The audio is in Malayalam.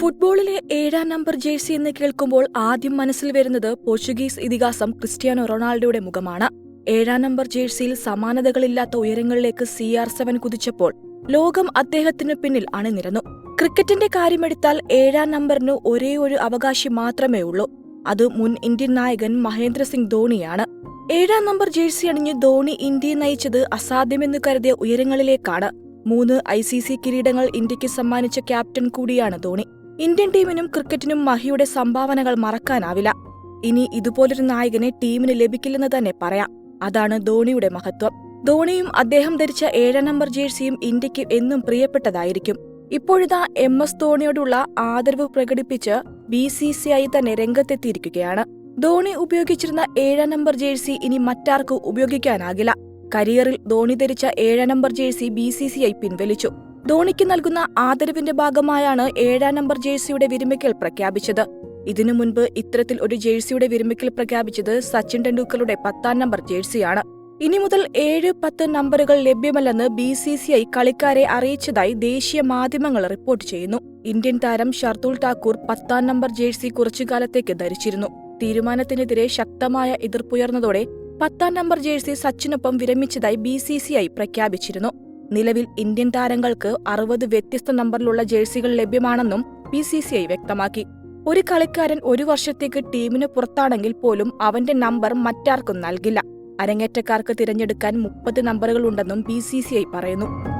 ഫുട്ബോളിലെ ഏഴാം നമ്പർ ജേഴ്സി എന്ന് കേൾക്കുമ്പോൾ ആദ്യം മനസ്സിൽ വരുന്നത് പോർച്ചുഗീസ് ഇതിഹാസം ക്രിസ്ത്യാനോ റൊണാൾഡോയുടെ മുഖമാണ്. ഏഴാം നമ്പർ ജേഴ്സിയിൽ സമാനതകളില്ലാത്ത ഉയരങ്ങളിലേക്ക് സി ആർ സെവൻ കുതിച്ചപ്പോൾ ലോകം അദ്ദേഹത്തിനു പിന്നിൽ അണിനിരന്നു. ക്രിക്കറ്റിന്റെ കാര്യമെടുത്താൽ ഏഴാം നമ്പറിന് ഒരേ ഒരു അവകാശി മാത്രമേ ഉള്ളൂ. അത് മുൻ ഇന്ത്യൻ നായകൻ മഹേന്ദ്ര സിംഗ് ധോണിയാണ്. ഏഴാം നമ്പർ ജേഴ്സി അണിഞ്ഞ് ധോണി ഇന്ത്യയെ നയിച്ചത് അസാധ്യമെന്ന് കരുതിയ ഉയരങ്ങളിലേക്കാണ്. മൂന്ന് ഐ സി സി കിരീടങ്ങൾ ഇന്ത്യയ്ക്ക് സമ്മാനിച്ച ക്യാപ്റ്റൻ കൂടിയാണ് ധോണി. ഇന്ത്യൻ ടീമിനും ക്രിക്കറ്റിനും മഹിയുടെ സംഭാവനകൾ മറക്കാനാവില്ല. ഇനി ഇതുപോലൊരു നായകനെ ടീമിന് ലഭിക്കില്ലെന്ന് തന്നെ പറയാം. അതാണ് ധോണിയുടെ മഹത്വം. ധോണിയും അദ്ദേഹം ധരിച്ച ഏഴാം നമ്പർ ജേഴ്സിയും ഇന്ത്യയ്ക്ക് എന്നും പ്രിയപ്പെട്ടതായിരിക്കും. ഇപ്പോഴിതാ എം എസ് ധോണിയോടുള്ള ആദരവ് പ്രകടിപ്പിച്ച് ബി സി സി ഐ തന്നെ രംഗത്തെത്തിയിരിക്കുകയാണ്. ധോണി ഉപയോഗിച്ചിരുന്ന ഏഴാം നമ്പർ ജേഴ്സി ഇനി മറ്റാർക്കും ഉപയോഗിക്കാനാകില്ല. കരിയറിൽ ധോണി ധരിച്ച ഏഴാം number jersey B C C I പിൻവലിച്ചു. ധോണിക്ക് നൽകുന്ന ആദരവിന്റെ ഭാഗമായാണ് ഏഴാം നമ്പർ ജേഴ്സിയുടെ വിരമിക്കൽ പ്രഖ്യാപിച്ചത്. ഇതിനു മുൻപ് ഇത്തരത്തിൽ ഒരു ജേഴ്സിയുടെ വിരമിക്കൽ പ്രഖ്യാപിച്ചത് സച്ചിൻ ടെണ്ടുൽക്കറുടെ പത്താം നമ്പർ ജേഴ്സിയാണ്. ഇനി മുതൽ ഏഴ് പത്ത് നമ്പറുകൾ ലഭ്യമല്ലെന്ന് ബി സി സി ഐ കളിക്കാരെ അറിയിച്ചതായി ദേശീയ മാധ്യമങ്ങൾ റിപ്പോർട്ട് ചെയ്യുന്നു. ഇന്ത്യൻ താരം ഷർദുൽ ഠാക്കൂർ പത്താം നമ്പർ ജേഴ്സി കുറച്ചുകാലത്തേക്ക് ധരിച്ചിരുന്നു. തീരുമാനത്തിനെതിരെ ശക്തമായ എതിർപ്പുയർന്നതോടെ പത്താം നമ്പർ ജേഴ്സി സച്ചിനൊപ്പം വിരമിച്ചതായി ബി സി സി ഐ പ്രഖ്യാപിച്ചിരുന്നു. നിലവിൽ ഇന്ത്യൻ താരങ്ങൾക്ക് അറുപത് വ്യത്യസ്ത നമ്പറിലുള്ള ജേഴ്സികൾ ലഭ്യമാണെന്നും ബി സി സി ഐ വ്യക്തമാക്കി. ഒരു കളിക്കാരൻ ഒരു വർഷത്തേക്ക് ടീമിന് പുറത്താണെങ്കിൽ പോലും അവന്റെ നമ്പർ മറ്റാർക്കും നൽകില്ല. അരങ്ങേറ്റക്കാർക്ക് തിരഞ്ഞെടുക്കാൻ മുപ്പത് നമ്പറുകളുണ്ടെന്നും ബി സി സി ഐ പറയുന്നു.